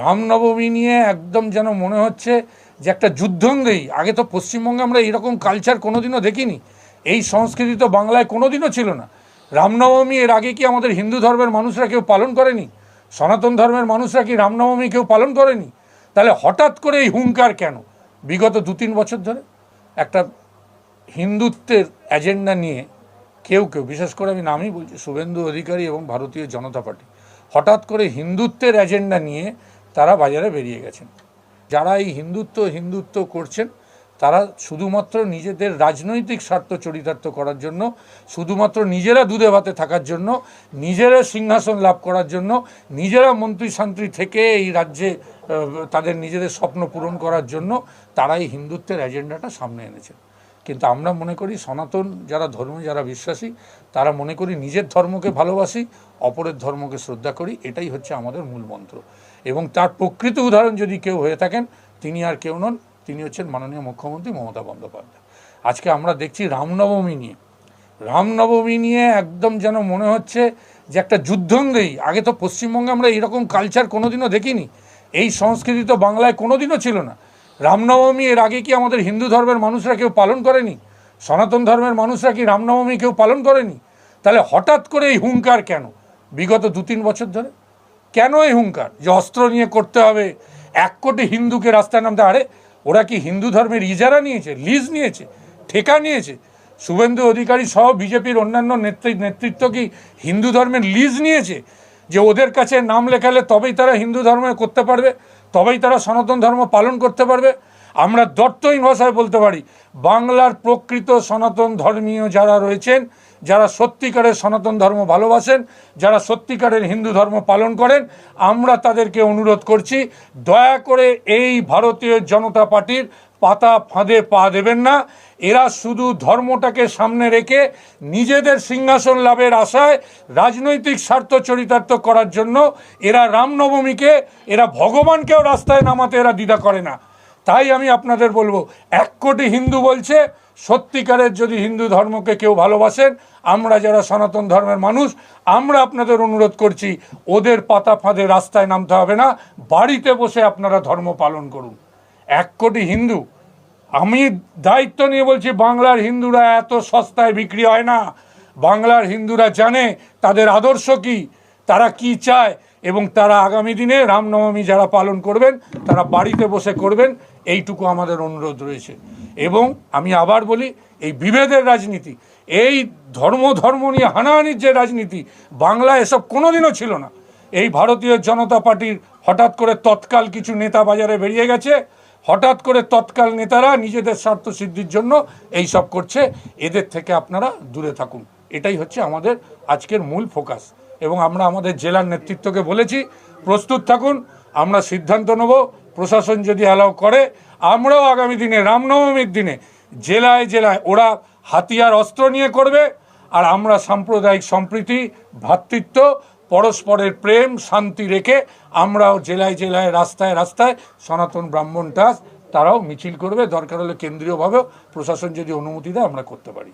রামনবমী নিয়ে একদম যেন মনে হচ্ছে যে একটা যুদ্ধঙ্গেই। আগে তো পশ্চিমবঙ্গে আমরা এরকম কালচার কোনোদিনও দেখিনি। এই সংস্কৃতি তো বাংলায় কোনোদিনও ছিল না। রামনবমী এর আগে কি আমাদের হিন্দু ধর্মের মানুষরা কেউ পালন করেনি? সনাতন ধর্মের মানুষরা কি রামনবমী কেউ পালন করেনি? তাহলে হঠাৎ করে এই হুঙ্কার কেন? বিগত দু তিন বছর ধরে একটা হিন্দুত্বের এজেন্ডা নিয়ে কেউ কেউ, বিশেষ করে আমি নামই বলছি, শুভেন্দু অধিকারী এবং ভারতীয় জনতা পার্টি, হঠাৎ করে হিন্দুত্বের এজেন্ডা নিয়ে তারা বাজারে বেরিয়ে গেছেন। যারা এই হিন্দুত্ব হিন্দুত্ব করছেন, তারা শুধুমাত্র নিজেদের রাজনৈতিক স্বার্থ চরিতার্থ করার জন্য, শুধুমাত্র নিজেরা দুধে ভাতে থাকার জন্য, নিজেরা সিংহাসন লাভ করার জন্য, নিজেরা মন্ত্রী শান্ত্রী থেকে এই রাজ্যে তাদের নিজেদের স্বপ্ন পূরণ করার জন্য তারা এই হিন্দুত্বের এজেন্ডাটা সামনে এনেছেন। কিন্তু আমরা মনে করি সনাতন যারা ধর্মে, যারা বিশ্বাসী, তারা মনে করি নিজের ধর্মকে ভালোবাসি, অপরের ধর্মকে শ্রদ্ধা করি, এটাই হচ্ছে আমাদের মূল মন্ত্র। এবং তার প্রকৃত উদাহরণ যদি কেউ হয়ে থাকেন, তিনি আর কেউ নন, তিনি হচ্ছেন মাননীয় মুখ্যমন্ত্রী মমতা বন্দ্যোপাধ্যায়। আজকে আমরা দেখছি রামনবমী নিয়ে। রামনবমী নিয়ে একদম যেন মনে হচ্ছে যে একটা যুদ্ধঙ্গেই। আগে তো পশ্চিমবঙ্গে আমরা এরকম কালচার কোনোদিনও দেখিনি। এই সংস্কৃতি তো বাংলায় কোনোদিনও ছিল না। রামনবমী এর আগে কি আমাদের হিন্দু ধর্মের মানুষরা কেউ পালন করেনি? সনাতন ধর্মের মানুষরা কি রামনবমী কেউ পালন করেনি? তাহলে হঠাৎ করে এই হুঙ্কার কেন? বিগত দু তিন বছর ধরে? কেন এই হুঙ্কার? যে অস্ত্র নিয়ে করতে হবে। এক কোটি হিন্দুকে রাস্তায় নামতে আরে, ওরা কি হিন্দু ধর্মের ইজারা নিয়েছে? লিজ নিয়েছে? ঠেকা নিয়েছে? শুভেন্দু অধিকারী সহ বিজেপির অন্যান্য নেতৃ- নেতৃত্ব কি হিন্দু ধর্মের লিজ নিয়েছে? যে ওদের কাছে নাম লেখালে তবেই তারা হিন্দু ধর্ম করতে পারবে, তবেই তারা সনাতন ধর্ম পালন করতে পারবে। আমরা দত্তহীন ভাষায় বলতে পারি, বাংলার প্রকৃত সনাতন ধর্মীয় যারা রয়েছেন যারা সত্যিকারের সনাতন ধর্ম ভালোবাসেন, যারা সত্যিকারের হিন্দু ধর্ম পালন করেন, আমরা তাদেরকে অনুরোধ করছি, দয়া করে এই ভারতীয় জনতা পার্টির পাতা ফাঁদে পা দেবেন না। এরা শুধু ধর্মটাকে সামনে রেখে নিজেদের সিংহাসন লাভের আশায় রাজনৈতিক স্বার্থ চরিতার্থ করার জন্য এরা রামনবমীকে, এরা ভগবানকেও রাস্তায় নামাতে এরা দ্বিধা করে না। তাই আমি আপনাদের বলব, এক কোটি হিন্দু বলছে, সত্যিকারের যদি হিন্দু ধর্মকে কেউ ভালোবাসেন, আমরা যারা সনাতন ধর্মের মানুষ, আমরা আপনাদের অনুরোধ করছি, ওদের পাতা ফাঁদে রাস্তায় নামতে হবে না, বাড়িতে বসে আপনারা ধর্ম পালন করুন। এক কোটি হিন্দু, আমি দায়িত্ব নিয়ে বলছি, বাংলার হিন্দুরা এত সস্তায় বিক্রি হয় না। বাংলার হিন্দুরা জানে তাদের আদর্শ কি, তারা কি চায়, এবং তারা আগামী দিনে রামনবমী যারা পালন করবেন, তারা বাড়িতে বসে করবেন এইটুকু আমাদের অনুরোধ রয়েছে। এবং আমি আবার বলি, এই বিভেদের রাজনীতি, এই ধর্ম ধর্ম নিয়ে হানাহানির যে রাজনীতি বাংলা এসব কোনোদিনও ছিল না। এই ভারতীয় জনতা পার্টির হঠাৎ করে তৎকাল কিছু নেতা বাজারে বেরিয়ে গেছে। হঠাৎ করে তৎকাল নেতারা নিজেদের স্বার্থ সিদ্ধির জন্য এই সব করছে। এদের থেকে আপনারা দূরে থাকুন। এটাই হচ্ছে আমাদের আজকের মূল ফোকাস। এবং আমরা আমাদের জেলার নেতৃত্বকে বলেছি, প্রস্তুত থাকুন, আমরা সিদ্ধান্ত নেব। প্রশাসন যদি অ্যালাউ করে, আমরাও আগামী দিনে, রামনবমীর দিনে জেলায় জেলায় ওরা হাতিয়ার অস্ত্র নিয়ে করবে আর আমরা সাম্প্রদায়িক সম্প্রীতি, ভ্রাতৃত্ব, পরস্পরের প্রেম, শান্তি রেখে আমরাও জেলায় জেলায়, রাস্তায় রাস্তায় সনাতন ব্রাহ্মণ দাস তারাও মিছিল করবে। দরকার হলে কেন্দ্রীয়ভাবেও প্রশাসন যদি অনুমতি দেয়, আমরা করতে পারি।